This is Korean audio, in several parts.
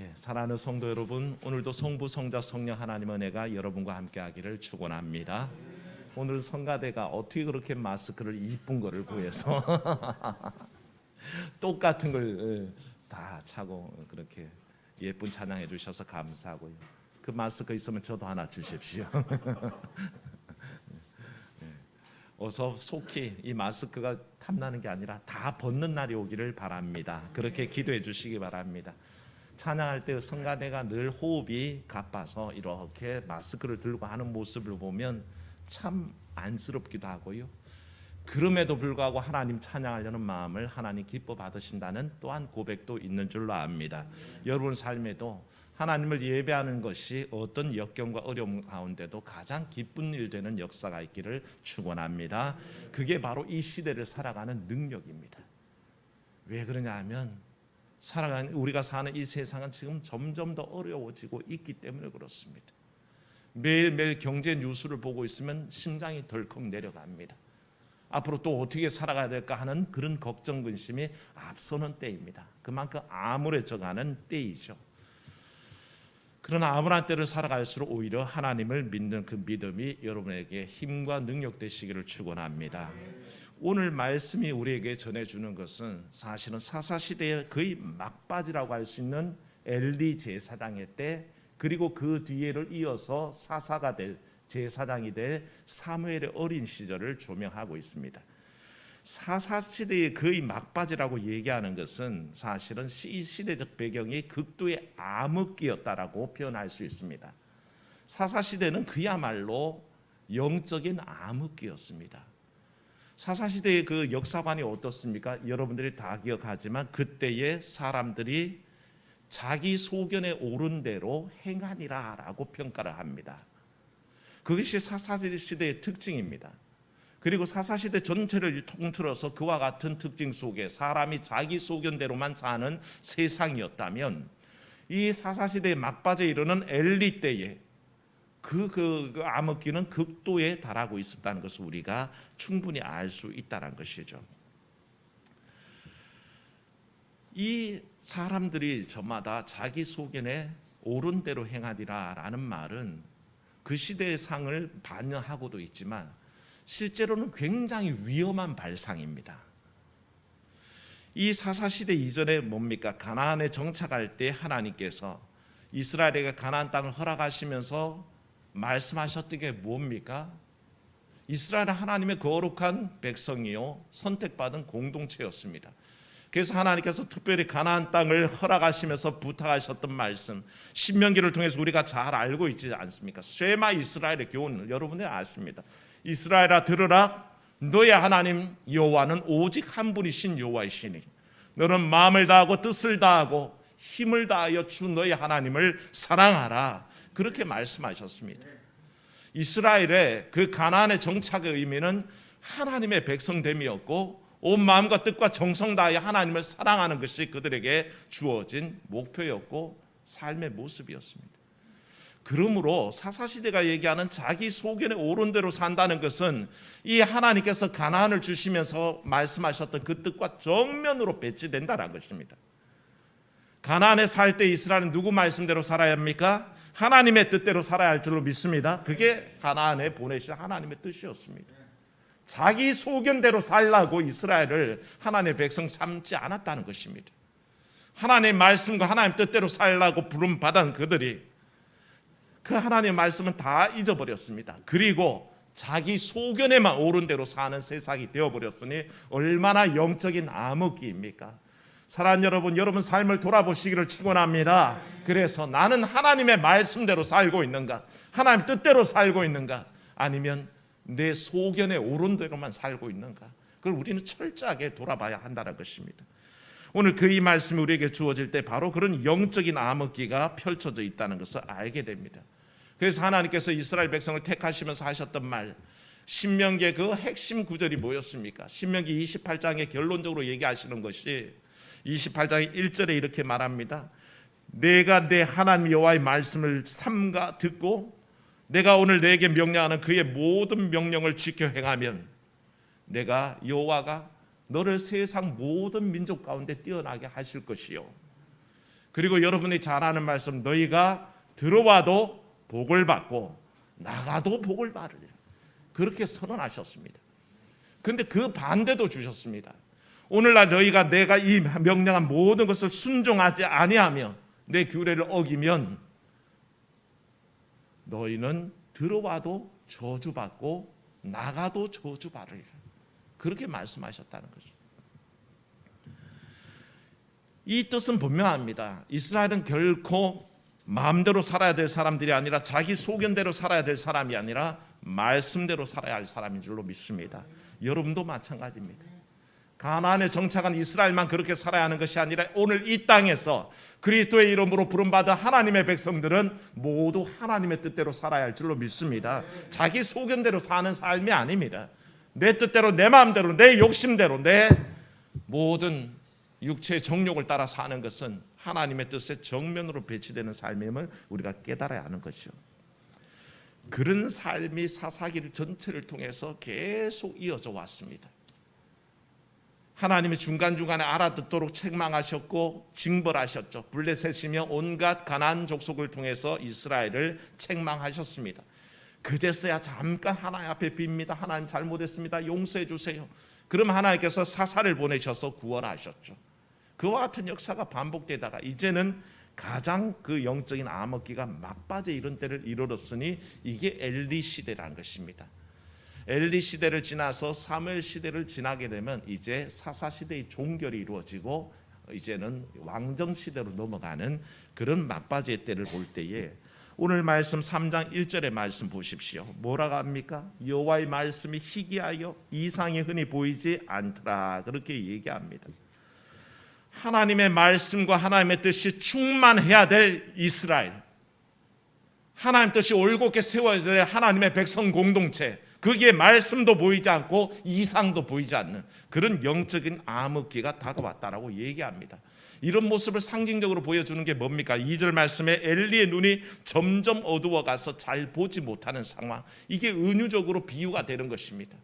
예, 사랑하는 성도 여러분, 오늘도 성부, 성자, 성령 하나님 은혜가 여러분과 함께하기를 축원합니다. 오늘 성가대가 어떻게 그렇게 마스크를 이쁜 거를 구해서 똑같은 걸 다 차고 그렇게 예쁜 찬양해 주셔서 감사하고요. 그 마스크 있으면 저도 하나 주십시오. 예, 어서 속히 이 마스크가 탐나는 게 아니라 다 벗는 날이 오기를 바랍니다. 그렇게 기도해 주시기 바랍니다. 찬양할 때 성가대가 늘 호흡이 가빠서 이렇게 마스크를 들고 하는 모습을 보면 참 안쓰럽기도 하고요. 그럼에도 불구하고 하나님 찬양하려는 마음을 하나님 기뻐 받으신다는 또한 고백도 있는 줄로 압니다. 여러분 삶에도 하나님을 예배하는 것이 어떤 역경과 어려움 가운데도 가장 기쁜 일 되는 역사가 있기를 축원합니다. 그게 바로 이 시대를 살아가는 능력입니다. 왜 그러냐 하면 살아가는 우리가 사는 이 세상은 지금 점점 더 어려워지고 있기 때문에 그렇습니다. 매일매일 경제 뉴스를 보고 있으면 심장이 덜컥 내려갑니다. 앞으로 또 어떻게 살아가야 될까 하는 그런 걱정 근심이 앞서는 때입니다. 그만큼 암울해져가는 때이죠. 그러나 암울한 때를 살아갈수록 오히려 하나님을 믿는 그 믿음이 여러분에게 힘과 능력 되시기를 축원합니다. 오늘 말씀이 우리에게 전해주는 것은 사실은 사사 시대의 거의 막바지라고 할 수 있는 엘리 제사장의 때 그리고 그 뒤에를 이어서 사사가 될 제사장이 될 사무엘의 어린 시절을 조명하고 있습니다. 사사 시대의 거의 막바지라고 얘기하는 것은 사실은 이 시대적 배경이 극도의 암흑기였다라고 표현할 수 있습니다. 사사 시대는 그야말로 영적인 암흑기였습니다. 사사 시대의 그 역사관이 어떻습니까? 여러분들이 다 기억하지만 그때의 사람들이 자기 소견에 옳은 대로 행하니라 라고 평가를 합니다. 그것이 사사시대의 특징입니다. 그리고 사사시대 전체를 통틀어서 그와 같은 특징 속에 사람이 자기 소견대로만 사는 세상이었다면 이 사사시대의 막바지에 이르는 엘리 때에 그, 그, 그 암흑기는 극도에 달하고 있었다는 것을 우리가 충분히 알 수 있다는 것이죠. 이 사람들이 저마다 자기 소견에 옳은 대로 행하리라라는 말은 그 시대의 상을 반영하고도 있지만 실제로는 굉장히 위험한 발상입니다. 이 사사 시대 이전에 뭡니까? 가나안에 정착할 때 하나님께서 이스라엘에게 가나안 땅을 허락하시면서 말씀하셨던 게 뭡니까? 이스라엘은 하나님의 거룩한 백성이요 선택받은 공동체였습니다. 그래서 하나님께서 특별히 가나안 땅을 허락하시면서 부탁하셨던 말씀 신명기를 통해서 우리가 잘 알고 있지 않습니까? 쉐마 이스라엘의 교훈 여러분들 아십니다. 이스라엘아 들으라 너의 하나님 여호와는 오직 한 분이신 여호와이시니 너는 마음을 다하고 뜻을 다하고 힘을 다하여 주 너의 하나님을 사랑하라 그렇게 말씀하셨습니다. 이스라엘의 그 가나안의 정착의 의미는 하나님의 백성됨이었고 온 마음과 뜻과 정성 다하여 하나님을 사랑하는 것이 그들에게 주어진 목표였고 삶의 모습이었습니다. 그러므로 사사시대가 얘기하는 자기 소견에 옳은 대로 산다는 것은 이 하나님께서 가나안을 주시면서 말씀하셨던 그 뜻과 정면으로 배치된다는 것입니다. 가나안에 살 때 이스라엘은 누구 말씀대로 살아야 합니까? 하나님의 뜻대로 살아야 할 줄로 믿습니다. 그게 가나안에 보내신 하나님의 뜻이었습니다. 자기 소견대로 살라고 이스라엘을 하나님의 백성 삼지 않았다는 것입니다. 하나님의 말씀과 하나님 뜻대로 살라고 부름 받은 그들이 그 하나님의 말씀은 다 잊어버렸습니다. 그리고 자기 소견에만 옳은 대로 사는 세상이 되어버렸으니 얼마나 영적인 암흑기입니까? 사랑하는 여러분, 여러분 삶을 돌아보시기를 축원합니다. 그래서 나는 하나님의 말씀대로 살고 있는가? 하나님 뜻대로 살고 있는가? 아니면 내 소견에 옳은 대로만 살고 있는가? 그걸 우리는 철저하게 돌아봐야 한다는 것입니다. 오늘 그 이 말씀이 우리에게 주어질 때 바로 그런 영적인 암흑기가 펼쳐져 있다는 것을 알게 됩니다. 그래서 하나님께서 이스라엘 백성을 택하시면서 하셨던 말 신명기의 그 핵심 구절이 뭐였습니까? 신명기 28장에 결론적으로 얘기하시는 것이 28장 1절에 이렇게 말합니다. 내가 내 하나님 여호와의 말씀을 삼가 듣고 내가 오늘 내게 명령하는 그의 모든 명령을 지켜 행하면 내가 여호와가 너를 세상 모든 민족 가운데 뛰어나게 하실 것이요. 그리고 여러분이 잘 아는 말씀 너희가 들어와도 복을 받고 나가도 복을 받으리라. 그렇게 선언하셨습니다. 근데 그 반대도 주셨습니다. 오늘날 너희가 내가 이 명령한 모든 것을 순종하지 아니하며 내 규례를 어기면 너희는 들어와도 저주받고 나가도 저주받으리라. 그렇게 말씀하셨다는 거죠. 이 뜻은 분명합니다. 이스라엘은 결코 마음대로 살아야 될 사람들이 아니라 자기 소견대로 살아야 될 사람이 아니라 말씀대로 살아야 할 사람인 줄로 믿습니다. 여러분도 마찬가지입니다. 가나안에 정착한 이스라엘만 그렇게 살아야 하는 것이 아니라 오늘 이 땅에서 그리스도의 이름으로 부름받은 하나님의 백성들은 모두 하나님의 뜻대로 살아야 할 줄로 믿습니다. 자기 소견대로 사는 삶이 아닙니다. 내 뜻대로 내 마음대로 내 욕심대로 내 모든 육체의 정욕을 따라 사는 것은 하나님의 뜻에 정면으로 배치되는 삶임을 우리가 깨달아야 하는 것이요. 그런 삶이 사사기 전체를 통해서 계속 이어져 왔습니다. 하나님이 중간중간에 알아듣도록 책망하셨고 징벌하셨죠. 블레셋이며 온갖 가난 족속을 통해서 이스라엘을 책망하셨습니다. 그제서야 잠깐 하나님 앞에 빕니다. 하나님 잘못했습니다. 용서해 주세요. 그럼 하나님께서 사사를 보내셔서 구원하셨죠. 그와 같은 역사가 반복되다가 이제는 가장 그 영적인 암흑기가 막바지에 이른 때를 이르렀으니 이게 엘리 시대라는 것입니다. 엘리 시대를 지나서 사무엘 시대를 지나게 되면 이제 사사 시대의 종결이 이루어지고 이제는 왕정 시대로 넘어가는 그런 막바지의 때를 볼 때에 오늘 말씀 3장 1절의 말씀 보십시오. 뭐라고 합니까? 여호와의 말씀이 희귀하여 이상이 흔히 보이지 않더라. 그렇게 얘기합니다. 하나님의 말씀과 하나님의 뜻이 충만해야 될 이스라엘. 하나님 뜻이 올곧게 세워야 될 하나님의 백성 공동체. 거기에 말씀도 보이지 않고 이상도 보이지 않는 그런 영적인 암흑기가 다가왔다라고 얘기합니다. 이런 모습을 상징적으로 보여주는 게 뭡니까? 2절 말씀에 엘리의 눈이 점점 어두워가서 잘 보지 못하는 상황. 이게 은유적으로 비유가 되는 것입니다.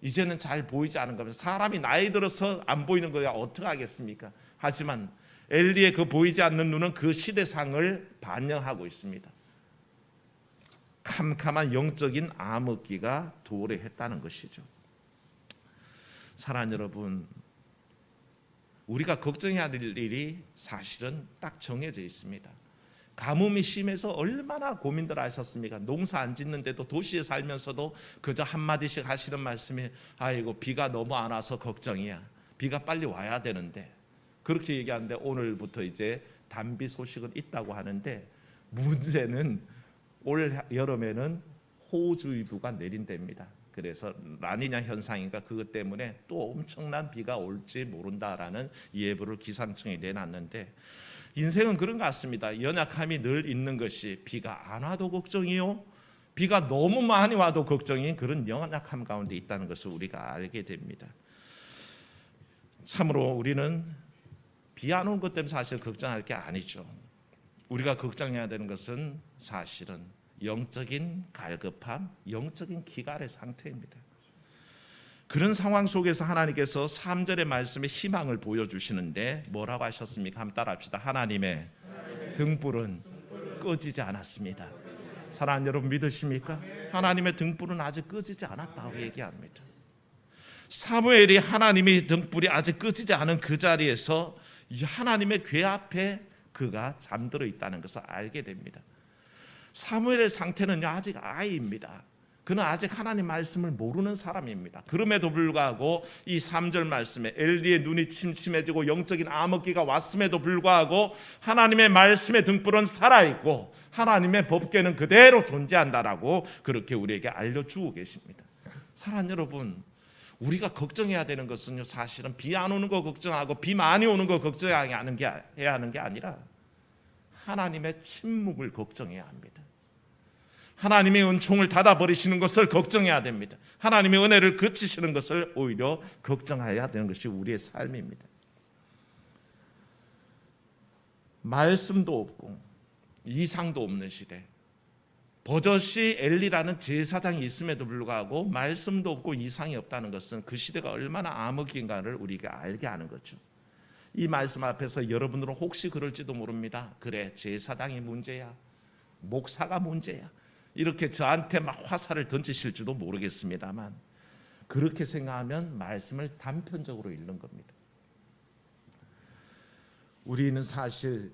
이제는 잘 보이지 않은 겁니다. 사람이 나이 들어서 안 보이는 거야 어떻게 하겠습니까? 하지만 엘리의 그 보이지 않는 눈은 그 시대상을 반영하고 있습니다. 캄캄한 영적인 암흑기가 도래했다는 것이죠. 사랑 여러분, 우리가 걱정해야 될 일이 사실은 딱 정해져 있습니다. 가뭄이 심해서 얼마나 고민들 하셨습니까? 농사 안 짓는데도 도시에 살면서도 그저 한마디씩 하시는 말씀이 아이고 비가 너무 안 와서 걱정이야. 비가 빨리 와야 되는데 그렇게 얘기하는데 오늘부터 이제 단비 소식은 있다고 하는데 문제는 올 여름에는 호우주의보가 내린답니다. 그래서 라니냐 현상인가 그것 때문에 또 엄청난 비가 올지 모른다라는 예보를 기상청이 내놨는데 인생은 그런 것 같습니다. 연약함이 늘 있는 것이 비가 안 와도 걱정이요. 비가 너무 많이 와도 걱정인 그런 연약함 가운데 있다는 것을 우리가 알게 됩니다. 참으로 우리는 비 안 온 것 때문에 사실 걱정할 게 아니죠. 우리가 걱정해야 되는 것은 사실은 영적인 갈급함, 영적인 기갈의 상태입니다. 그런 상황 속에서 하나님께서 3절의 말씀에 희망을 보여주시는데 뭐라고 하셨습니까? 한번 따라합시다. 하나님의 등불은 꺼지지 않았습니다. 사랑하는 여러분 믿으십니까? 하나님의 등불은 아직 꺼지지 않았다고 얘기합니다. 사무엘이 하나님의 등불이 아직 꺼지지 않은 그 자리에서 하나님의 궤 앞에 그가 잠들어 있다는 것을 알게 됩니다. 사무엘의 상태는 아직 아이입니다. 그는 아직 하나님 말씀을 모르는 사람입니다. 그럼에도 불구하고 이 3절 말씀에 엘리의 눈이 침침해지고 영적인 암흑기가 왔음에도 불구하고 하나님의 말씀의 등불은 살아있고 하나님의 법궤는 그대로 존재한다라고 그렇게 우리에게 알려주고 계십니다. 사랑 여러분, 우리가 걱정해야 되는 것은요 사실은 비 안 오는 거 걱정하고 비 많이 오는 거 걱정해야 하는 게 해야 하는 게 아니라 하나님의 침묵을 걱정해야 합니다. 하나님의 은총을 닫아 버리시는 것을 걱정해야 됩니다. 하나님의 은혜를 그치시는 것을 오히려 걱정해야 되는 것이 우리의 삶입니다. 말씀도 없고 이상도 없는 시대. 버젓이 엘리라는 제사장이 있음에도 불구하고 말씀도 없고 이상이 없다는 것은 그 시대가 얼마나 암흑인가를 우리가 알게 하는 거죠. 이 말씀 앞에서 여러분들은 혹시 그럴지도 모릅니다. 그래 제사장이 문제야, 목사가 문제야. 이렇게 저한테 막 화살을 던지실지도 모르겠습니다만 그렇게 생각하면 말씀을 단편적으로 읽는 겁니다. 우리는 사실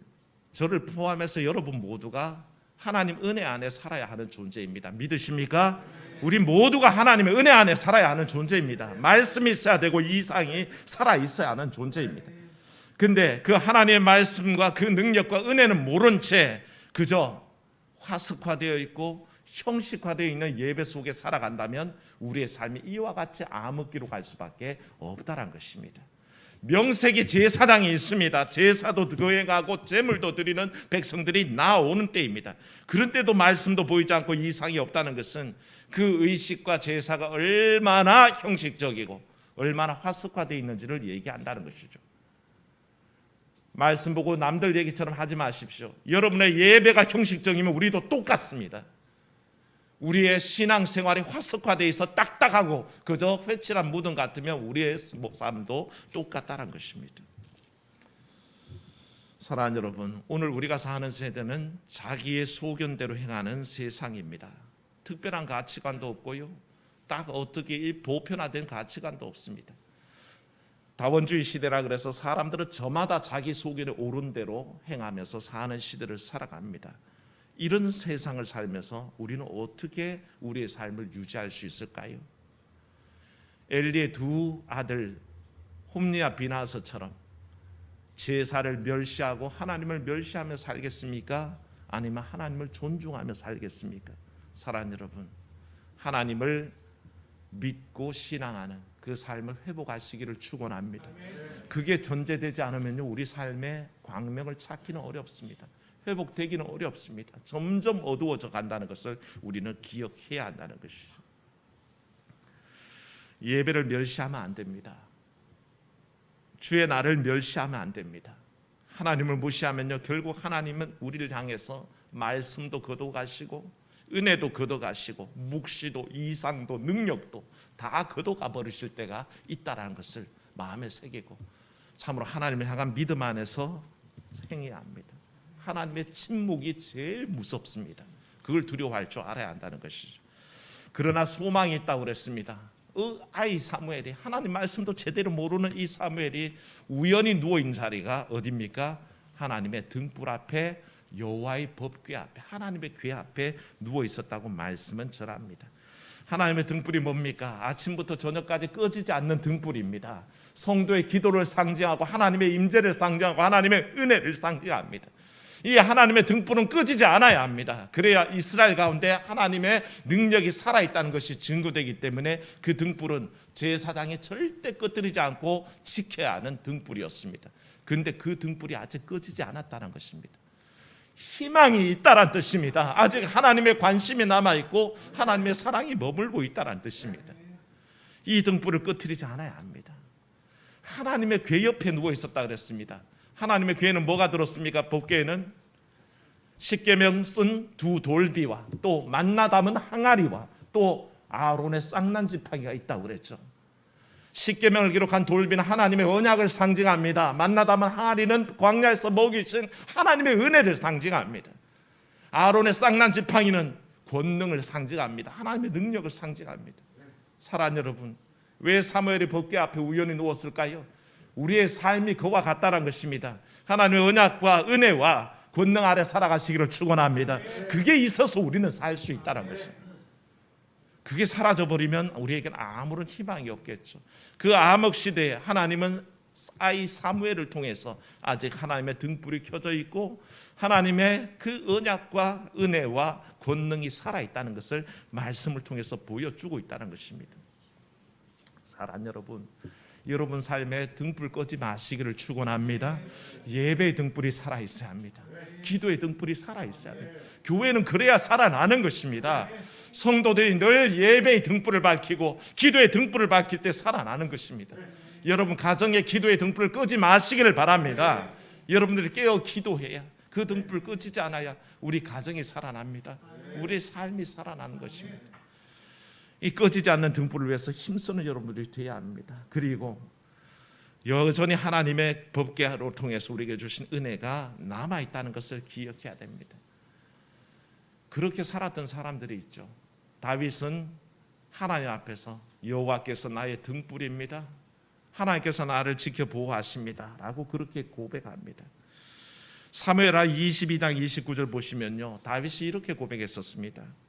저를 포함해서 여러분 모두가 하나님 은혜 안에 살아야 하는 존재입니다. 믿으십니까? 우리 모두가 하나님의 은혜 안에 살아야 하는 존재입니다. 말씀이 있어야 되고 이상이 살아 있어야 하는 존재입니다. 근데 그 하나님의 말씀과 그 능력과 은혜는 모른 채 그저 화석화되어 있고 형식화되어 있는 예배 속에 살아간다면 우리의 삶이 이와 같이 암흑기로 갈 수밖에 없다란 것입니다. 명색이 제사장이 있습니다. 제사도 거행하고 제물도 드리는 백성들이 나오는 때입니다. 그런 때도 말씀도 보이지 않고 이상이 없다는 것은 그 의식과 제사가 얼마나 형식적이고 얼마나 화석화되어 있는지를 얘기한다는 것이죠. 말씀 보고 남들 얘기처럼 하지 마십시오. 여러분의 예배가 형식적이면 우리도 똑같습니다. 우리의 신앙 생활이 화석화되어 있어 딱딱하고 그저 회칠한 무덤 같으면 우리의 삶도 똑같다는 것입니다. 사랑하는 여러분, 오늘 우리가 사는 세대는 자기의 소견대로 행하는 세상입니다. 특별한 가치관도 없고요. 딱 어떻게 보편화된 가치관도 없습니다. 다원주의 시대라 그래서 사람들은 저마다 자기 소견에 옳은 대로 행하면서 사는 시대를 살아갑니다. 이런 세상을 살면서 우리는 어떻게 우리의 삶을 유지할 수 있을까요? 엘리의 두 아들 홈리와 비나서처럼 제사를 멸시하고 하나님을 멸시하며 살겠습니까? 아니면 하나님을 존중하며 살겠습니까? 사랑하는 여러분, 하나님을 믿고 신앙하는 그 삶을 회복하시기를 축원합니다. 그게 전제되지 않으면요 우리 삶의 광명을 찾기는 어렵습니다. 회복되기는 어렵습니다. 점점 어두워져 간다는 것을 우리는 기억해야 한다는 것이죠. 예배를 멸시하면 안 됩니다. 주의 날을 멸시하면 안 됩니다. 하나님을 무시하면요 결국 하나님은 우리를 향해서 말씀도 거둬가시고 은혜도 거둬가시고 묵시도 이상도 능력도 다 거둬가 버리실 때가 있다라는 것을 마음에 새기고 참으로 하나님을 향한 믿음 안에서 생해야 합니다. 하나님의 침묵이 제일 무섭습니다. 그걸 두려워할 줄 알아야 한다는 것이죠. 그러나 소망이 있다고 그랬습니다. 어, 아이 사무엘이 하나님 말씀도 제대로 모르는 이 사무엘이 우연히 누워 있는 자리가 어디입니까? 하나님의 등불 앞에 여호와의 법궤 앞에 하나님의 궤 앞에 누워 있었다고 말씀은 전합니다. 하나님의 등불이 뭡니까? 아침부터 저녁까지 꺼지지 않는 등불입니다. 성도의 기도를 상징하고 하나님의 임재를 상징하고 하나님의 은혜를 상징합니다. 이 하나님의 등불은 꺼지지 않아야 합니다. 그래야 이스라엘 가운데 하나님의 능력이 살아있다는 것이 증거되기 때문에 그 등불은 제사장이 절대 꺼뜨리지 않고 지켜야 하는 등불이었습니다. 그런데 그 등불이 아직 꺼지지 않았다는 것입니다. 희망이 있다란 뜻입니다. 아직 하나님의 관심이 남아 있고 하나님의 사랑이 머물고 있다란 뜻입니다. 이 등불을 꺼뜨리지 않아야 합니다. 하나님의 궤 옆에 누워 있었다 그랬습니다. 하나님의 궤에는 뭐가 들었습니까? 법궤에는 십계명 쓴 두 돌비와 또 만나 담은 항아리와 또 아론의 쌍난 지팡이가 있다고 그랬죠. 십계명을 기록한 돌비는 하나님의 언약을 상징합니다. 만나 담은 항아리는 광야에서 먹이신 하나님의 은혜를 상징합니다. 아론의 쌍난 지팡이는 권능을 상징합니다. 하나님의 능력을 상징합니다. 사랑 여러분, 왜 사무엘이 법궤 앞에 우연히 누웠을까요? 우리의 삶이 그와 같다는 것입니다. 하나님의 언약과 은혜와 권능 아래 살아가시기를 축원합니다. 그게 있어서 우리는 살 수 있다는 것입니다. 그게 사라져 버리면 우리에게는 아무런 희망이 없겠죠. 그 암흑 시대에 하나님은 아이 사무엘을 통해서 아직 하나님의 등불이 켜져 있고 하나님의 그 언약과 은혜와 권능이 살아 있다는 것을 말씀을 통해서 보여주고 있다는 것입니다. 사랑 여러분, 여러분 삶에 등불 꺼지 마시기를 축원합니다. 예배의 등불이 살아 있어야 합니다. 기도의 등불이 살아 있어야 합니다. 교회는 그래야 살아나는 것입니다. 성도들이 늘 예배의 등불을 밝히고 기도의 등불을 밝힐 때 살아나는 것입니다. 여러분 가정의 기도의 등불을 끄지 마시기를 바랍니다. 여러분들이 깨어 기도해야 그 등불 꺼지지 않아야 우리 가정이 살아납니다. 우리 삶이 살아나는 것입니다. 이 꺼지지 않는 등불을 위해서 힘쓰는 여러분들이 되어야 합니다. 그리고 여전히 하나님의 법계로 통해서 우리에게 주신 은혜가 남아 있다는 것을 기억해야 됩니다. 그렇게 살았던 사람들이 있죠. 다윗은 하나님 앞에서 여호와께서 나의 등불입니다. 하나님께서 나를 지켜 보호하십니다라고 그렇게 고백합니다. 사무엘하 22장 29절 보시면요. 다윗이 이렇게 고백했었습니다.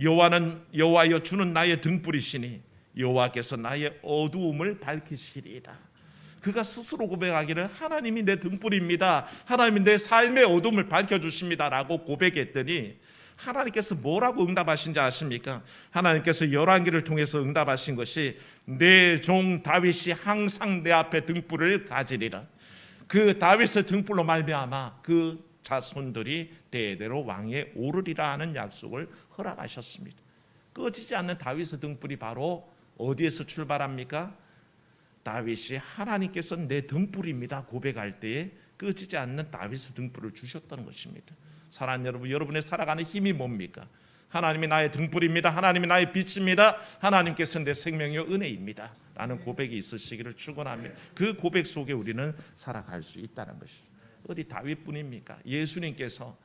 여호와는 여호와여 주는 나의 등불이시니 여호와께서 나의 어두움을 밝히시리이다. 그가 스스로 고백하기를 하나님이 내 등불입니다. 하나님이 내 삶의 어둠을 밝혀 주십니다라고 고백했더니 하나님께서 뭐라고 응답하신지 아십니까? 하나님께서 열왕기를 통해서 응답하신 것이 내 종 다윗이 항상 내 앞에 등불을 가지리라. 그 다윗의 등불로 말미암아 그 자손들이 대대로 왕에 오르리라 하는 약속을 허락하셨습니다. 꺼지지 않는 다윗의 등불이 바로 어디에서 출발합니까? 다윗이 하나님께서 내 등불입니다 고백할 때에 꺼지지 않는 다윗의 등불을 주셨다는 것입니다. 사랑하는 여러분, 여러분의 살아가는 힘이 뭡니까? 하나님이 나의 등불입니다. 하나님이 나의 빛입니다. 하나님께서 내 생명의 은혜입니다. 라는 고백이 있으시기를 축원합니다. 그 고백 속에 우리는 살아갈 수 있다는 것이죠. 어디 다윗뿐입니까? 예수님께서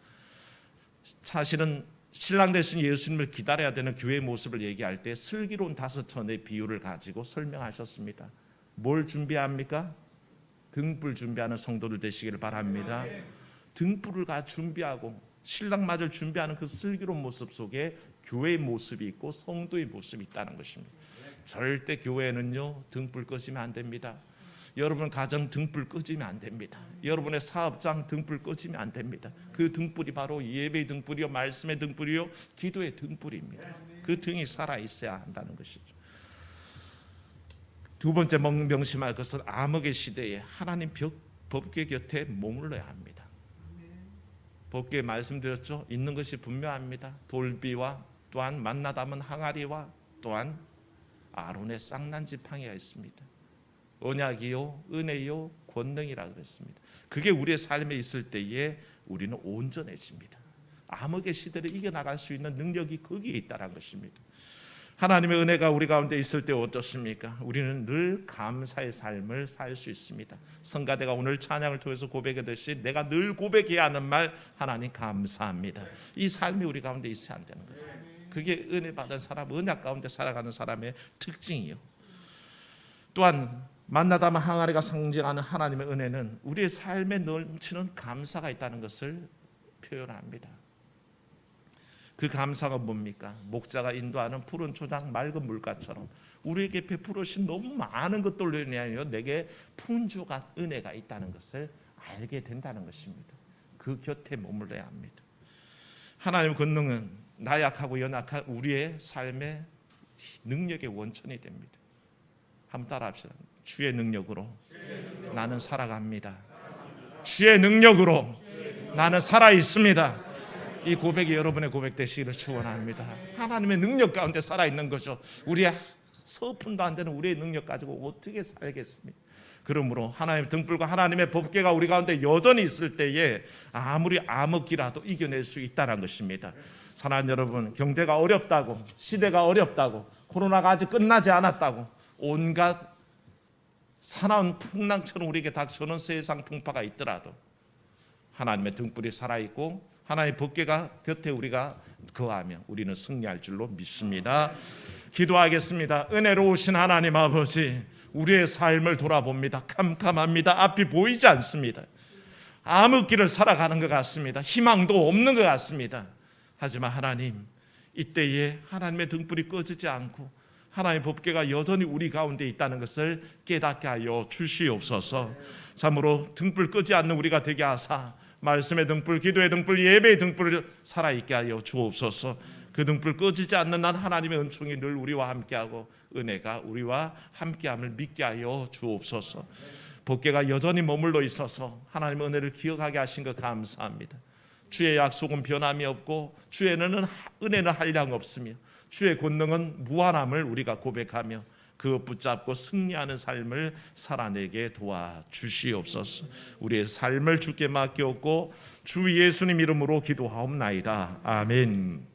사실은 신랑 되신 예수님을 기다려야 되는 교회의 모습을 얘기할 때 슬기로운 다섯 천의 비유를 가지고 설명하셨습니다. 뭘 준비합니까? 등불 준비하는 성도들 되시기를 바랍니다. 등불을 가 준비하고 신랑 맞을 준비하는 그 슬기로운 모습 속에 교회의 모습이 있고 성도의 모습이 있다는 것입니다. 절대 교회는요 등불 꺼지면 안 됩니다. 여러분 가정 등불 꺼지면 안 됩니다. 여러분의 사업장 등불 꺼지면 안 됩니다. 그 등불이 바로 예배의 등불이요, 말씀의 등불이요, 기도의 등불입니다. 그 등이 살아 있어야 한다는 것이죠. 두 번째 명심할 것은 암흑의 시대에 하나님 벽, 법궤 곁에 머물러야 합니다. 법궤 말씀드렸죠. 있는 것이 분명합니다. 돌비와 또한 만나 담은 항아리와 또한 아론의 쌍난 지팡이가 있습니다. 언약이요, 은혜요, 권능이라 그랬습니다. 그게 우리의 삶에 있을 때에 우리는 온전해집니다. 암흑의 시대를 이겨 나갈 수 있는 능력이 거기에 있다는 것입니다. 하나님의 은혜가 우리 가운데 있을 때 어떻습니까? 우리는 늘 감사의 삶을 살 수 있습니다. 성가대가 오늘 찬양을 통해서 고백했듯이 내가 늘 고백해야 하는 말 하나님 감사합니다. 이 삶이 우리 가운데 있어야 한다는 거죠. 그게 은혜 받은 사람, 언약 가운데 살아가는 사람의 특징이요. 또한 만나다만 항아리가 상징하는 하나님의 은혜는 우리의 삶에 넘치는 감사가 있다는 것을 표현합니다. 그 감사가 뭡니까? 목자가 인도하는 푸른 초장 맑은 물가처럼 우리에게 베풀으신 너무 많은 것들로 인하여 내게 풍조가 은혜가 있다는 것을 알게 된다는 것입니다. 그 곁에 머물러야 합니다. 하나님의 권능은 나약하고 연약한 우리의 삶의 능력의 원천이 됩니다. 한번 따라합시다. 주의 능력으로 나는 살아갑니다. 주의 능력으로 나는 살아 있습니다. 이 고백이 여러분의 고백 되시기를 축원합니다. 하나님의 능력 가운데 살아 있는 거죠. 우리의 서푼도 안 되는 우리의 능력 가지고 어떻게 살겠습니까? 그러므로 하나님의 등불과 하나님의 법궤가 우리 가운데 여전히 있을 때에 아무리 암흑기라도 이겨낼 수 있다는 것입니다. 사랑하는 여러분, 경제가 어렵다고, 시대가 어렵다고, 코로나가 아직 끝나지 않았다고, 온갖 사나운 풍랑처럼 우리에게 닥쳐오는 세상 풍파가 있더라도 하나님의 등불이 살아 있고 하나님의 법궤가 곁에 우리가 거하며 우리는 승리할 줄로 믿습니다. 기도하겠습니다. 은혜로우신 하나님 아버지, 우리의 삶을 돌아봅니다. 캄캄합니다. 앞이 보이지 않습니다. 암흑길을 살아가는 것 같습니다. 희망도 없는 것 같습니다. 하지만 하나님, 이때에 하나님의 등불이 꺼지지 않고 하나님의 법궤가 여전히 우리 가운데 있다는 것을 깨닫게 하여 주시옵소서. 참으로 등불 끄지 않는 우리가 되게 하사 말씀의 등불, 기도의 등불, 예배의 등불을 살아 있게 하여 주옵소서. 그 등불 꺼지지 않는 한 하나님의 은총이 늘 우리와 함께하고 은혜가 우리와 함께함을 믿게 하여 주옵소서. 법궤가 여전히 머물러 있어서 하나님의 은혜를 기억하게 하신 것 감사합니다. 주의 약속은 변함이 없고 주의 은혜는 은혜는 한량 없으며 주의 권능은 무한함을 우리가 고백하며 그것 붙잡고 승리하는 삶을 살아내게 도와 주시옵소서. 우리의 삶을 주께 맡겼고 주 예수님 이름으로 기도하옵나이다. 아멘.